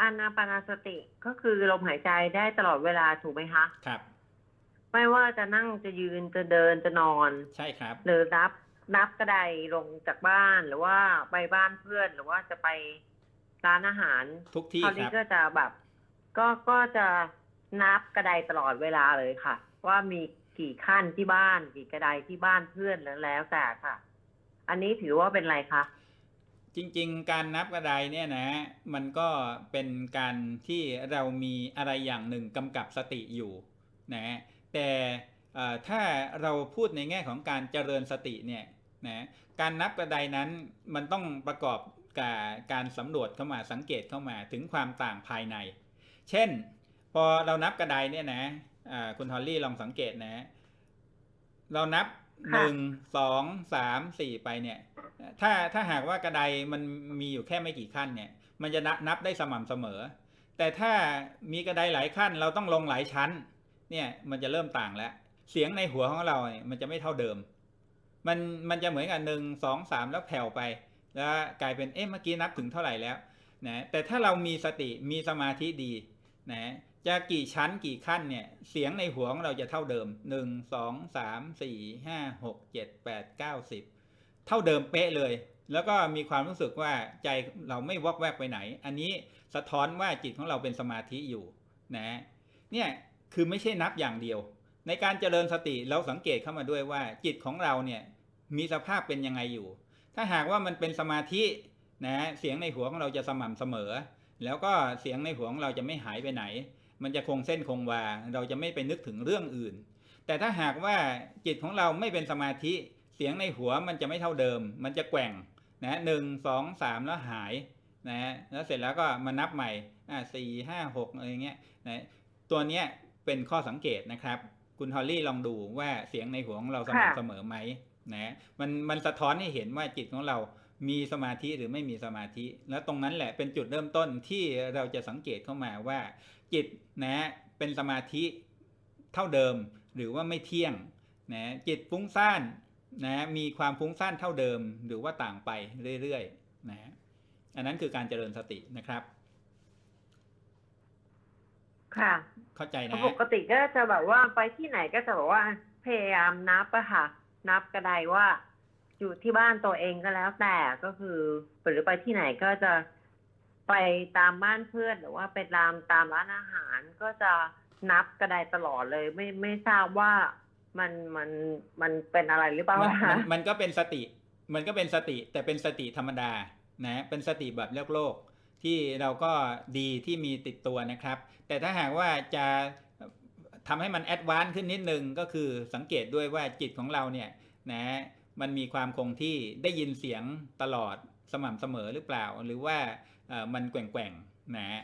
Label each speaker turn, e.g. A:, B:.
A: อานาปานาสติก็คือลมหายใจได้ตลอดเวลาถูกไหมคะ
B: ครับ
A: ไม่ว่าจะนั่งจะยืนจะเดินจะนอน
B: ใช่ครับ
A: หรือนับนับกระไดลงจากบ้านหรือว่าไปบ้านเพื่อนหรือว่าจะไปร้านอาหาร
B: ทุกที่
A: คราว
B: ค
A: นี้
B: รับ
A: ก็จะแบบ ก็ก็จะนับกระไดตลอดเวลาเลยค่ะ ว่ามีกี่ขั้นที่บ้าน กี่กระไดที่บ้านเพื่อนแล้วแล้วแต่ค่ะ อันนี้ถือว่าเป็นอะไรคะ
B: จริงๆ การนับกระไดเนี่ยนะมันก็เป็นการที่เรามีอะไรอย่างหนึ่งกำกับสติอยู่นะแต่ถ้าเราพูดในแง่ของการเจริญสติเนี่ยนะการนับกระไดนั้นมันต้องประกอบกับการสำรวจเข้ามาสังเกตเข้ามาถึงความต่างภายใน เช่น พอเรานับกระไดเนี่ยนะคุณทอลลี่ลองสังเกตนะ เรานับหนึ่งสองสามสี่ไปเนี่ย ถ้าถ้าหากว่ากระไดมันมีอยู่แค่ไม่กี่ขั้นเนี่ย มันจะนับนับได้สม่ำเสมอ แต่ถ้ามีกระไดหลายขั้น เราต้องลงหลายชั้น เนี่ยมันจะเริ่มต่างแล้ว เสียงในหัวของเราเนี่ยมันจะไม่เท่าเดิม มันมันจะเหมือนกับหนึ่งสองสามแล้วแผ่วไปแล้วกลายเป็นเอ๊ะเมื่อกี้นับถึงเท่าไหร่แล้วนะแต่ถ้าเรามีสติมีสมาธิดีนะจะกี่ชั้นกี่ขั้นเนี่ยเสียงในหัวของเราจะเท่าเดิมหนึ่งสองสามสี่ห้าหกเจ็ดแปดเก้าสิบ เท่าเดิมเป๊ะเลย แล้วก็มีความรู้สึกว่าใจเราไม่วอกแวกไปไหน อันนี้สะท้อนว่าจิตของเราเป็นสมาธิอยู่นะเนี่ยคือไม่ใช่นับอย่างเดียว ในการเจริญสติเราสังเกตเข้ามาด้วยว่าจิตของเราเนี่ยมีสภาพเป็นยังไงอยู่ ถ้าหากว่ามันเป็นสมาธินะเสียงในหัวของเราจะสม่ำเสมอ แล้วก็เสียงในหัวของเราจะไม่หายไปไหน มันจะคงเส้นคงวา เราจะไม่ไปนึกถึงเรื่องอื่น แต่ถ้าหากว่าจิตของเราไม่เป็นสมาธิ สียงในหัวมันจะไม่เท่าเดิม มันจะแกว่งนะหนึ่งสองสามแล้วหายนะแล้วเสร็จแล้วก็มานับใหม่อ่าสี่ห้าหกอะไรเงี้ยนะตัวเนี้ยเป็นข้อสังเกตนะครับ คุณฮอลลี่ลองดูว่าเสียงในหัวของเราสม่ำเสมอไหมนะมันมันสะท้อนให้เห็นว่าจิตของเรามีสมาธิหรือไม่มีสมาธิ แล้วตรงนั้นแหละเป็นจุดเริ่มต้นที่เราจะสังเกตเข้ามาว่า จิตนะเป็นสมาธิเท่าเดิมหรือว่าไม่เที่ยงนะจิตฟุ้งซ่าน นะมีความฟุ้งซ่านเท่าเดิมหรือว่าต่างไปเรื่อยๆนะอันนั้นคือการเจริญสตินะครับ
A: ค่ะ
B: เข้าใจ
A: เพราะ
B: นะ
A: ปกติก็จะแบบว่าไปที่ไหนก็จะแบบว่าพยายามนับอะค่ะ นับกระไดว่า อยู่ที่บ้านตัวเองก็แล้วแต่ก็คือหรือไปที่ไหนก็จะไปตามบ้านเพื่อนหรือว่าไปตามตามร้านอาหารก็จะนับกระไดตลอดเลย ไม่ไม่ทราบว่า มันมันมันเป็นอะไรหรือเปล่า
B: มัน
A: คะ
B: มันมันก็เป็นสติ มันก็เป็นสติ แต่เป็นสติธรรมดานะเป็นสติแบบโลกโลก ที่เราก็ดีที่มีติดตัวนะครับ แต่ถ้าหากว่าจะทำให้มันแอดวานซ์ขึ้นนิดนึงก็คือสังเกตด้วยว่าจิตของเราเนี่ยนะมันมีความคงที่ได้ยินเสียงตลอดสม่ำเสมอหรือเปล่า หรือว่าเอ่อมันแกว่งๆนะ